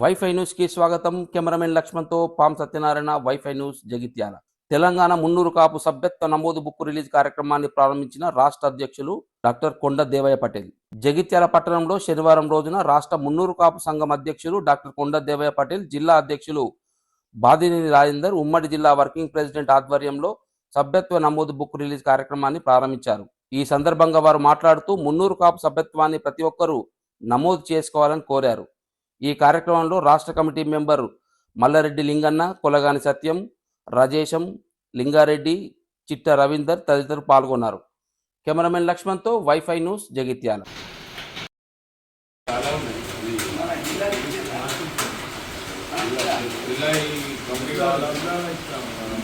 Wifi న్యూస్కి స్వాగతం. Cameraman లక్ష్మణ్తో పామ్ సత్యనారాయణ వైఫై న్యూస్ జగిత్యాల. తెలంగాణ మున్నూరు కాపు సభ్యత్వ నమోదు బుక్ రిలీజ్ కార్యక్రమాన్ని ప్రారంభించిన రాష్ట్ర అధ్యక్షులు డాక్టర్ కొండ దేవయ్య పటేల్. జగిత్యాల పట్టణంలో శనివారం రోజున రాష్ట్ర మున్నూరు కాపు సంఘం అధ్యక్షులు డాక్టర్ కొండ దేవయ్య పటేల్ జిల్లా అధ్యక్షులు బాదినేని రాజేందర్ ఉమ్మడి జిల్లా వర్కింగ్ ప్రెసిడెంట్ ఆధ్వర్యంలో సభ్యత్వ నమోదు బుక్ రిలీజ్ కార్యక్రమాన్ని ప్రారంభించారు. ఈ సందర్భంగా వారు మాట్లాడుతూ మున్నూరు కాపు సభ్యత్వాన్ని ప్రతి ఒక్కరూ నమోదు చేసుకోవాలని కోరారు. ఈ కార్యక్రమంలో రాష్ట్ర కమిటీ మెంబర్ మల్లారెడ్డి లింగన్న కొలగాని సత్యం రాజేశం లింగారెడ్డి చిట్ట రవీందర్ తదితరులు పాల్గొన్నారు. కెమెరామెన్ లక్ష్మణ్తో వైఫై న్యూస్ జగిత్యాల.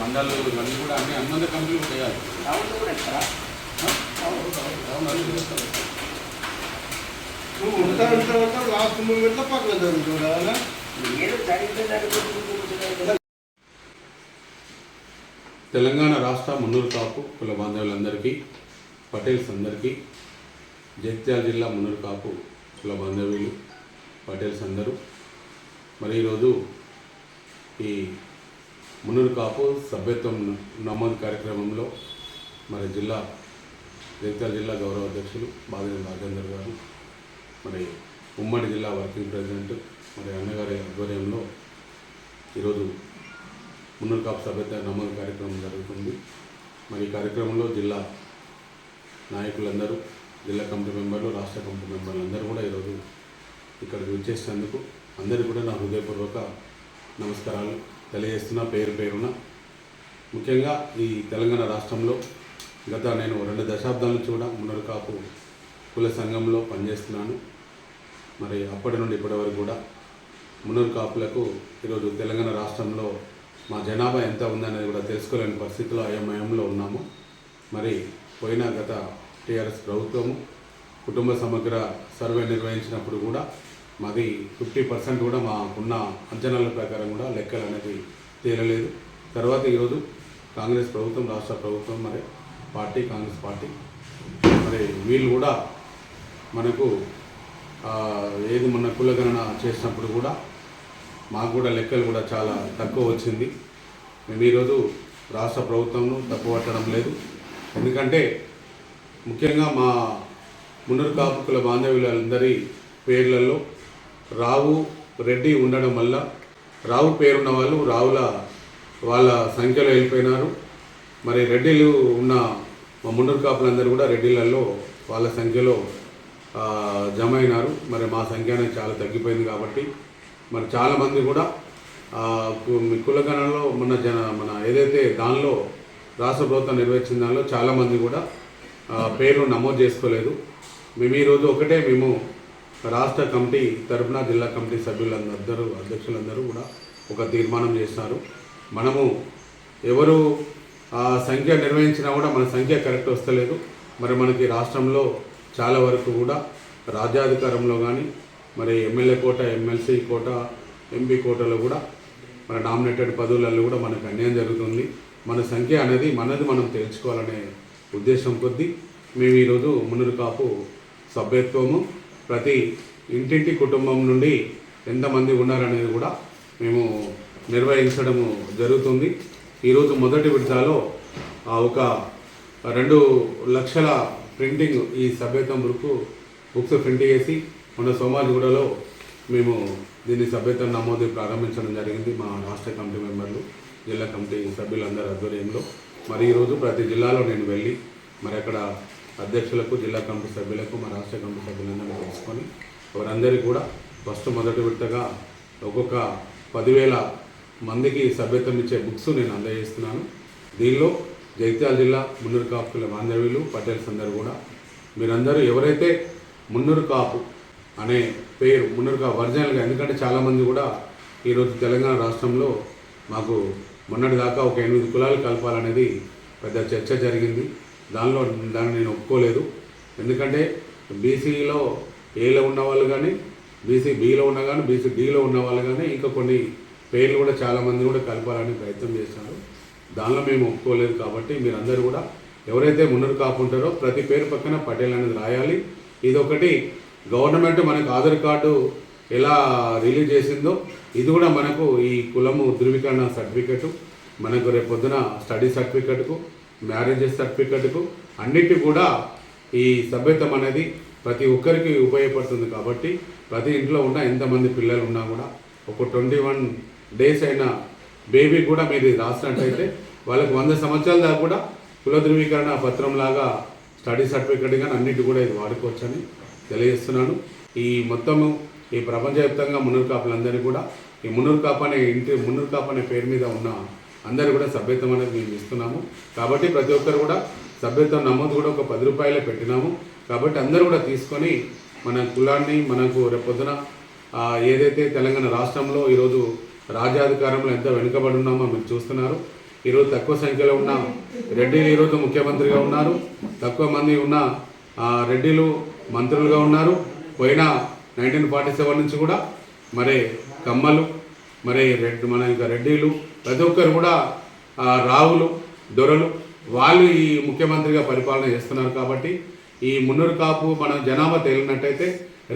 మండలు ఇవన్నీ కూడా అన్ని అన్ని కంపెనీలు చేయాలి. నువ్వు ఉంటా ఉంటా లాస్ట్ మూమెంట్లో పక్కన జరుగుతుంది తెలంగాణ రాష్ట్ర మున్నూరు కాపు కుల బాంధవులందరికీ పటేల్స్ అందరికీ జగిత్యాల జిల్లా మున్నూరు కాపు కుల బాంధవ్యులు పటేల్స్ అందరూ. మరి ఈరోజు ఈ మున్నూరు కాపు సభ్యత్వం నమోదు కార్యక్రమంలో మరి జిల్లా జగిత్యాల జిల్లా గౌరవ అధ్యక్షులు బాధిన రాజేందర్ గారు మరి ఉమ్మడి జిల్లా వర్కింగ్ ప్రెసిడెంట్ మరి అన్నగారి ఆధ్వర్యంలో ఈరోజు మున్నూరు కాపు సభ్యత నమోదు కార్యక్రమం జరుగుతుంది. మరి ఈ కార్యక్రమంలో జిల్లా నాయకులందరూ జిల్లా కమిటీ మెంబర్లు రాష్ట్ర కమిటీ మెంబర్లు అందరూ కూడా ఈరోజు ఇక్కడికి వచ్చేసినందుకు అందరికీ కూడా నా హృదయపూర్వక నమస్కారాలు తెలియజేస్తున్న పేరు పేరున. ముఖ్యంగా ఈ తెలంగాణ రాష్ట్రంలో గత నేను రెండు దశాబ్దాల నుంచి కూడా మున్నూరు కాపు కుల సంఘంలో పనిచేస్తున్నాను. మరి అప్పటి నుండి ఇప్పటి వరకు కూడా మున్నూరు కాపులకు ఈరోజు తెలంగాణ రాష్ట్రంలో మా జనాభా ఎంత ఉందనేది కూడా తెలుసుకోలేని పరిస్థితిలో అయోమయంలో ఉన్నాము. మరి పోయిన గత టీఆర్ఎస్ ప్రభుత్వము కుటుంబ సమగ్ర సర్వే నిర్వహించినప్పుడు కూడా మాది ఫిఫ్టీ పర్సెంట్ కూడా మాకున్న అంచనాల ప్రకారం కూడా లెక్కలు అనేది తేలలేదు. తర్వాత ఈరోజు కాంగ్రెస్ ప్రభుత్వం రాష్ట్ర ప్రభుత్వం మరి పార్టీ కాంగ్రెస్ పార్టీ. మరి వీళ్ళు కూడా మనకు ఏది మొన్న కులగణన చేసినప్పుడు కూడా మాకు కూడా లెక్కలు కూడా చాలా తక్కువ వచ్చింది. మేము ఈరోజు రాష్ట్ర ప్రభుత్వంను తక్కువ పట్టడం లేదు. ఎందుకంటే ముఖ్యంగా మా మున్నూరు కాపుకుల బాంధవ్యులందరి పేర్లలో రావు రెడ్డి ఉండడం వల్ల రావు పేరున్న వాళ్ళు రావుల వాళ్ళ సంఖ్యలో వెళ్ళిపోయినారు. మరి రెడ్డిలు ఉన్న మా మున్నూరు కాపులందరూ కూడా రెడ్డిలలో వాళ్ళ సంఖ్యలో జమ అయినారు. మరి మా సంఖ్య అనేది చాలా తగ్గిపోయింది కాబట్టి మరి చాలామంది కూడా కులగణంలో మన జన మన ఏదైతే దానిలో రాష్ట్ర ప్రభుత్వం నిర్వహించిన దానిలో చాలామంది కూడా పేరు పేర్లు నమోదు చేసుకోలేదు. మేము ఈరోజు ఒకటే మేము రాష్ట్ర కమిటీ తరఫున జిల్లా కమిటీ సభ్యులందరూ అధ్యక్షులందరూ కూడా ఒక తీర్మానం చేసినారు మనము ఎవరు ఆ సంఖ్య నిర్వహించినా కూడా మన సంఖ్య కరెక్ట్ వస్తలేదు. మరి మనకి రాష్ట్రంలో చాలా వరకు కూడా రాజ్యాధికారంలో కానీ మరి MLA quota MLC quota MP కోటలో కూడా మన నామినేటెడ్ పదవులలో కూడా మనకు అన్యాయం జరుగుతుంది. మన సంఖ్య అనేది మనది మనం తెలుసుకోవాలనే ఉద్దేశం కొద్దీ మేము ఈరోజు మునురు కాపు సభ్యత్వము. ప్రతి ఇంటింటి కుటుంబం నుండి ఎంతమంది ఉన్నారనేది కూడా మేము నిర్వహించడము జరుగుతుంది. ఈరోజు మొదటి విడతలో ఆ, ఒక రెండు లక్షల ప్రింటింగ్ ఈ సభ్యత్వం బుక్ బుక్స్ ప్రింట్ చేసి మన సోమాజిగూడలో మేము దీన్ని సభ్యత్వం నమోదు ప్రారంభించడం జరిగింది మా రాష్ట్ర కమిటీ మెంబర్లు జిల్లా కమిటీ సభ్యులందరి ఆధ్వర్యంలో. మరి ఈరోజు ప్రతి జిల్లాలో నేను వెళ్ళి మరి అక్కడ అధ్యక్షులకు జిల్లా కమిటీ సభ్యులకు మా రాష్ట్ర కమిటీ సభ్యులందరినీ తెలుసుకొని వారందరికీ కూడా ఫస్ట్ మొదటి విడతగా ఒక్కొక్క పదివేల మందికి సభ్యత్వం ఇచ్చే బుక్స్ నేను అందజేస్తున్నాను. దీనిలో జగిత్యాల జిల్లా మున్నూరు కాపుల బాంధవ్యులు పటేల్స్ అందరూ కూడా. మీరందరూ ఎవరైతే మున్నూరు కాపు అనే పేరు మున్నూరు కాపు ఒరిజినల్గా ఎందుకంటే చాలామంది కూడా ఈరోజు తెలంగాణ రాష్ట్రంలో మాకు మొన్నటి దాకా ఒక ఎనిమిది కులాలు కలపాలనేది పెద్ద చర్చ జరిగింది. దానిలో దాన్ని నేను ఒప్పుకోలేదు. ఎందుకంటే బీసీలో ఏలో ఉన్న వాళ్ళు కానీ బీసీ బీలో ఉన్న కానీ బీసీ డీలో ఉన్న వాళ్ళు కానీ ఇంకా కొన్ని పేర్లు కూడా చాలామంది కూడా కలపాలని ప్రయత్నం చేశారు దానిలో మేము ఒప్పుకోలేదు కాబట్టి మీరందరూ కూడా ఎవరైతే మున్నరు కాపుంటారో ప్రతి పేరు పక్కన పటేల్ అనేది రాయాలి. ఇదొకటి. గవర్నమెంట్ మనకు ఆధార్ కార్డు ఎలా రిలీజ్ చేసిందో ఇది కూడా మనకు ఈ కులము ధృవీకరణ సర్టిఫికెట్ మనకు రేపు పొద్దున స్టడీ సర్టిఫికెట్కు మ్యారేజ్ సర్టిఫికెట్కు అన్నిటి కూడా ఈ సభ్యత్వం అనేది ప్రతి ఒక్కరికి ఉపయోగపడుతుంది కాబట్టి ప్రతి ఇంట్లో ఉన్న ఎంతమంది పిల్లలు ఉన్నా కూడా ఒక ట్వంటీ వన్ డేస్ అయినా బేబీ కూడా మీరు ఇది రాసినట్టయితే వాళ్ళకి వంద సంవత్సరాల దాకా కూడా కుల ధృవీకరణ పత్రం లాగా స్టడీ సర్టిఫికెట్ కానీ అన్నిటి కూడా ఇది వాడుకోవచ్చని తెలియజేస్తున్నాను. ఈ మొత్తము ఈ ప్రపంచవ్యాప్తంగా మున్నూరు కాపులందరినీ కూడా ఈ మున్నూరు కాపు అనే ఇంటి మున్నూరు కాపు అనే పేరు మీద ఉన్న అందరూ కూడా సభ్యత్వం అనేది మేము ఇస్తున్నాము. కాబట్టి ప్రతి ఒక్కరు కూడా సభ్యత్వం నమోదు కూడా ఒక పది రూపాయలే పెట్టినాము. కాబట్టి అందరూ కూడా తీసుకొని మన కులాన్ని మనకు రేపొద్దున ఏదైతే తెలంగాణ రాష్ట్రంలో ఈరోజు రాజ్యాధికారంలో ఎంత వెనుకబడి ఉన్నామో మీరు చూస్తున్నారు. ఈరోజు తక్కువ సంఖ్యలో ఉన్న రెడ్డిలు ఈరోజు ముఖ్యమంత్రిగా ఉన్నారు. తక్కువ మంది ఉన్న రెడ్డిలు మంత్రులుగా ఉన్నారు. పోయిన నైన్టీన్ ఫార్టీ సెవెన్ నుంచి కూడా మరి కమ్మలు మరి రెడ్ మన ఇంకా రెడ్డిలు ప్రతి ఒక్కరు కూడా రావులు దొరలు వాళ్ళు ఈ ముఖ్యమంత్రిగా పరిపాలన చేస్తున్నారు కాబట్టి ఈ మున్నూరు కాపు మన జనాభా తేలినట్టయితే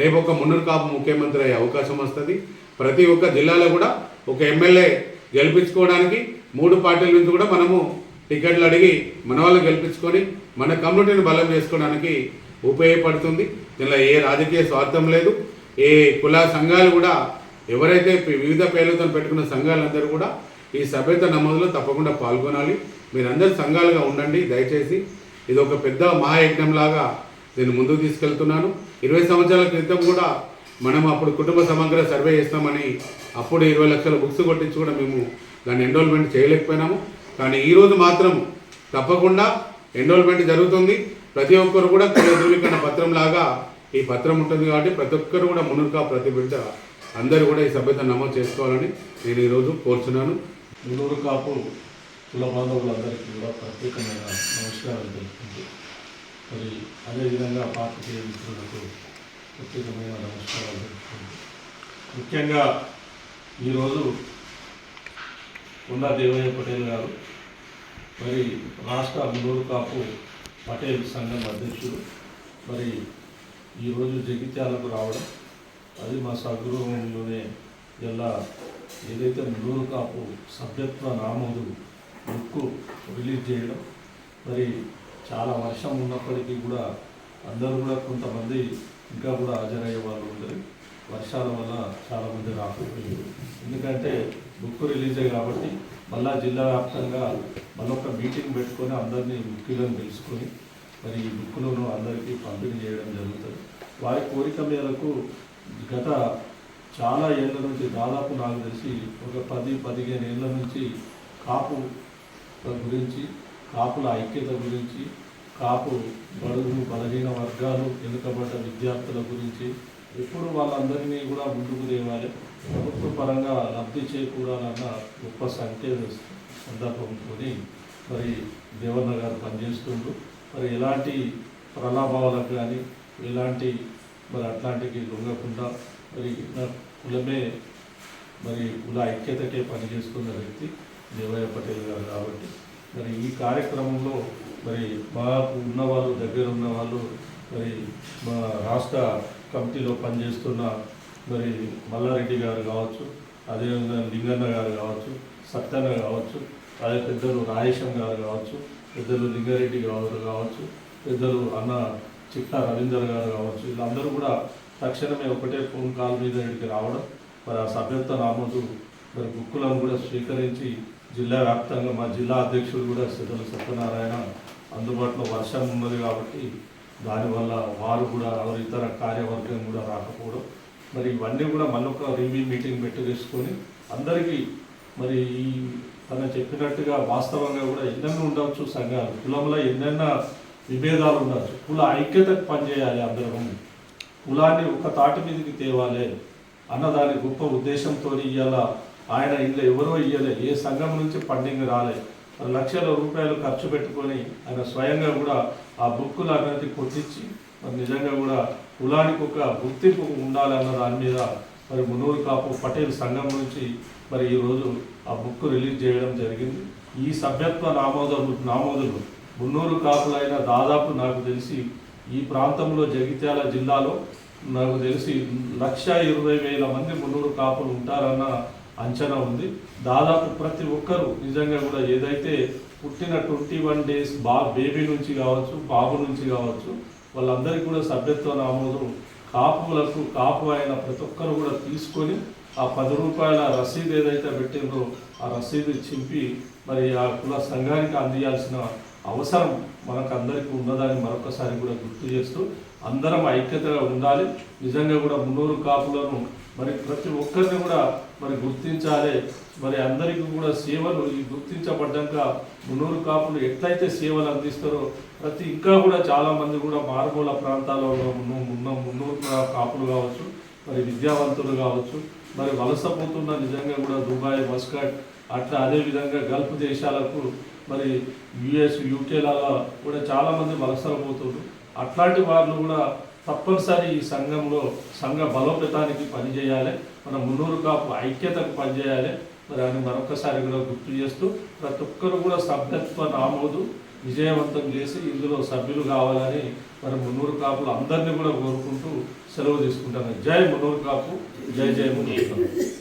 రేపు ఒక మున్నూరు కాపు ముఖ్యమంత్రి అయ్యే అవకాశం వస్తుంది. ప్రతి ఒక్క జిల్లాలో కూడా ఒక ఎమ్మెల్యే గెలిపించుకోవడానికి మూడు పార్టీల నుంచి కూడా మనము టికెట్లు అడిగి మన వాళ్ళు గెలిపించుకొని మన కమ్యూనిటీని బలం చేసుకోవడానికి ఉపయోగపడుతుంది. దీనిలో ఏ రాజకీయ స్వార్థం లేదు. ఏ కుల సంఘాలు కూడా ఎవరైతే వివిధ పేర్లతో పెట్టుకున్న సంఘాలందరూ కూడా ఈ సభ్యత నమోదులో తప్పకుండా పాల్గొనాలి. మీరందరూ సంఘాలుగా ఉండండి దయచేసి. ఇది ఒక పెద్ద మహాయజ్ఞం లాగా నేను ముందుకు తీసుకెళ్తున్నాను. ఇరవై సంవత్సరాల క్రితం కూడా మనం అప్పుడు కుటుంబ సమగ్ర సర్వే చేస్తామని అప్పుడు ఇరవై లక్షల బుక్స్ కొట్టించి కూడా మేము దాన్ని ఎన్రోల్మెంట్ చేయలేకపోయినాము. కానీ ఈరోజు మాత్రం తప్పకుండా ఎన్రోల్మెంట్ జరుగుతుంది. ప్రతి ఒక్కరు కూడా కుల ధృవీకరణ పత్రం లాగా ఈ పత్రం ఉంటుంది కాబట్టి ప్రతి ఒక్కరు కూడా మునుగా ప్రతి బిడ్డ అందరూ కూడా ఈ సభ్యత నమోదు చేసుకోవాలని నేను ఈరోజు కోరుచున్నాను. మున్నూరు కాపు కుల బాంధవులందరికీ కూడా ప్రత్యేకమైన నమస్కారాలు తెలుపుతుంది మరి అదేవిధంగా పార్టీ మిత్రులకు ప్రత్యేకమైన నమస్కారాలు ముఖ్యంగా ఈరోజు కొండా దేవయ్య పటేల్ గారు మరి రాష్ట్ర మున్నూరు కాపు పటేల్ సంఘం అధ్యక్షుడు మరి ఈరోజు జగిత్యాలకు రావడం అది మా స్వగృహంలోనే ఇలా ఏదైతే మున్నూరు కాపు సభ్యత్వ నామోదు బుక్ రిలీజ్ చేయడం మరి చాలా వర్షం ఉన్నప్పటికీ కూడా అందరూ కూడా కొంతమంది ఇంకా కూడా హాజరయ్యే వాళ్ళు ఉండరు వర్షాల వల్ల చాలామంది రాకపోయారు ఎందుకంటే బుక్ రిలీజే కాబట్టి మళ్ళా జిల్లా వ్యాప్తంగా మళ్ళొక మీటింగ్ పెట్టుకొని అందరినీ ముఖ్యులను తెలుసుకొని మరి ఈ బుక్లను అందరికీ పంపిణీ చేయడం జరుగుతుంది. వారి కోరిక మేరకు గత చాలా ఏళ్ళ నుంచి దాదాపు నాకు తెలిసి ఒక పది పదిహేను ఏళ్ళ నుంచి కాపు గురించి కాపుల ఐక్యత గురించి కాపు బడుగు బలహీన వర్గాలు వెనుకబడ్డ విద్యార్థుల గురించి ఎప్పుడు వాళ్ళందరినీ కూడా ముందుకు తేవాలి. ప్రభుత్వ పరంగా లబ్ధి చేకూరాలన్న గొప్ప సంఖ్య సందర్భంతో మరి దేవన్న గారు పనిచేస్తుండ్రు మరి ఎలాంటి ప్రలాభాలకు కానీ ఎలాంటి మరి అట్లాంటికి లొంగకుండా మరి కులమే మరి కుల ఐక్యతకే పనిచేస్తున్న వ్యక్తి దేవయ్య పటేల్ గారు కాబట్టి మరి ఈ కార్యక్రమంలో మరి మాకు ఉన్నవాళ్ళు దగ్గర ఉన్న వాళ్ళు మరి మా రాష్ట్ర కమిటీలో పనిచేస్తున్న మరి మల్లారెడ్డి గారు కావచ్చు అదేవిధంగా లింగన్న గారు కావచ్చు సత్యన్న కావచ్చు అదే పెద్దలు రాయేశం గారు కావచ్చు పెద్దలు లింగారెడ్డి గారు కావచ్చు పెద్దలు అన్న చిట్టా రవీందర్ గారు కావచ్చు వీళ్ళందరూ కూడా తక్షణమే ఒకటే ఫోన్ కాల్ మీద ఇక్కడికి రావడం మరి ఆ సభ్యత్వ నామోదు మరి బుక్కులను కూడా స్వీకరించి జిల్లా వ్యాప్తంగా మా జిల్లా అధ్యక్షుడు కూడా సిద్ధల సత్యనారాయణ అందుబాటులో వర్షం ఉన్నది కాబట్టి దానివల్ల వారు కూడా ఎవరు ఇతర కార్యవర్గం కూడా రాకపోవడం. మరి ఇవన్నీ కూడా మళ్ళొక రివ్యూ మీటింగ్ పెట్టుకేసుకొని అందరికీ మరి ఈ తన చెప్పినట్టుగా వాస్తవంగా కూడా ఎన్నెన్నో ఉండవచ్చు సంఘాలు కులంలో ఎన్నెన్న విభేదాలు ఉండవచ్చు. కుల ఐక్యతకు పనిచేయాలి అందరం. కులాన్ని ఒక తాటి మీదకి తేవాలి అన్నదాని గొప్ప ఉద్దేశంతో ఇవాళ ఆయన ఇంట్లో ఎవరో ఇయ్యలే ఏ సంఘం నుంచి ఫండింగ్ రాలే. లక్షల రూపాయలు ఖర్చు పెట్టుకొని ఆయన స్వయంగా కూడా ఆ బుక్కులు అనేది కొట్టించి మరి నిజంగా కూడా కులానికి ఒక గుర్తింపు ఉండాలన్న దాని మీద మరి మున్నూరు కాపు పటేల్ సంఘం నుంచి మరి ఈరోజు ఆ బుక్ రిలీజ్ చేయడం జరిగింది. ఈ సభ్యత్వ నామోదలు నామోదులు మున్నూరు కాపులైన దాదాపు నాకు తెలిసి ఈ ప్రాంతంలో జగిత్యాల జిల్లాలో నాకు తెలిసి లక్ష ఇరవై వేల మంది మున్నూరు కాపులు ఉంటారన్న అంచనా ఉంది. దాదాపు ప్రతి ఒక్కరు నిజంగా కూడా ఏదైతే పుట్టిన ట్వంటీ వన్ డేస్ బా బేబీ నుంచి కావచ్చు బాబు నుంచి కావచ్చు వాళ్ళందరికీ కూడా సభ్యత్వ నమోదు కాపులకు కాపు అయిన ప్రతి ఒక్కరు కూడా తీసుకొని ఆ పది రూపాయల రసీదు ఏదైతే పెట్టిందో ఆ రసీదు చింపి మరి ఆ కుల సంఘానికి అందియాల్సిన అవసరం మనకు అందరికీ ఉన్నదని మరొకసారి కూడా గుర్తు చేస్తూ అందరం ఐక్యతగా ఉండాలి. నిజంగా కూడా మున్నూరు కాపులను మరి ప్రతి ఒక్కరిని కూడా మరి గుర్తించాలి. మరి అందరికీ కూడా సేవలు ఈ గుర్తించబడ్డాక మున్నూరు కాపులు ఎట్లయితే సేవలు అందిస్తారో ప్రతి ఇంకా కూడా చాలామంది కూడా మారుమూల ప్రాంతాల్లో ఉన్న ఉన్న మున్నూరు కాపులు కావచ్చు మరి విద్యావంతులు కావచ్చు మరి వలసపోతున్న నిజంగా కూడా దుబాయ్ మస్కట్ అట్లా అదే విధంగా గల్ఫ్ దేశాలకు మరి యుఎస్ యూకేలలో కూడా చాలా మంది వలసలు పోతున్నారు అట్లాంటి వాళ్ళు కూడా తప్పనిసరి ఈ సంఘంలో సంఘ బలోపేతానికి పనిచేయాలి. మన మున్నూరు కాపు ఐక్యతకు పనిచేయాలి. దాన్ని అని మరొకసారి కూడా గుర్తు చేస్తూ ప్రతి ఒక్కరు కూడా సభ్యత్వ నామోదు విజయవంతం చేసి ఇందులో సభ్యులు కావాలని మరి మున్నూరు కాపులు అందరినీ కూడా కోరుకుంటూ సెలవు తీసుకుంటాను. జై మున్నూరు కాపు జై జై మున్నూరు కాపు.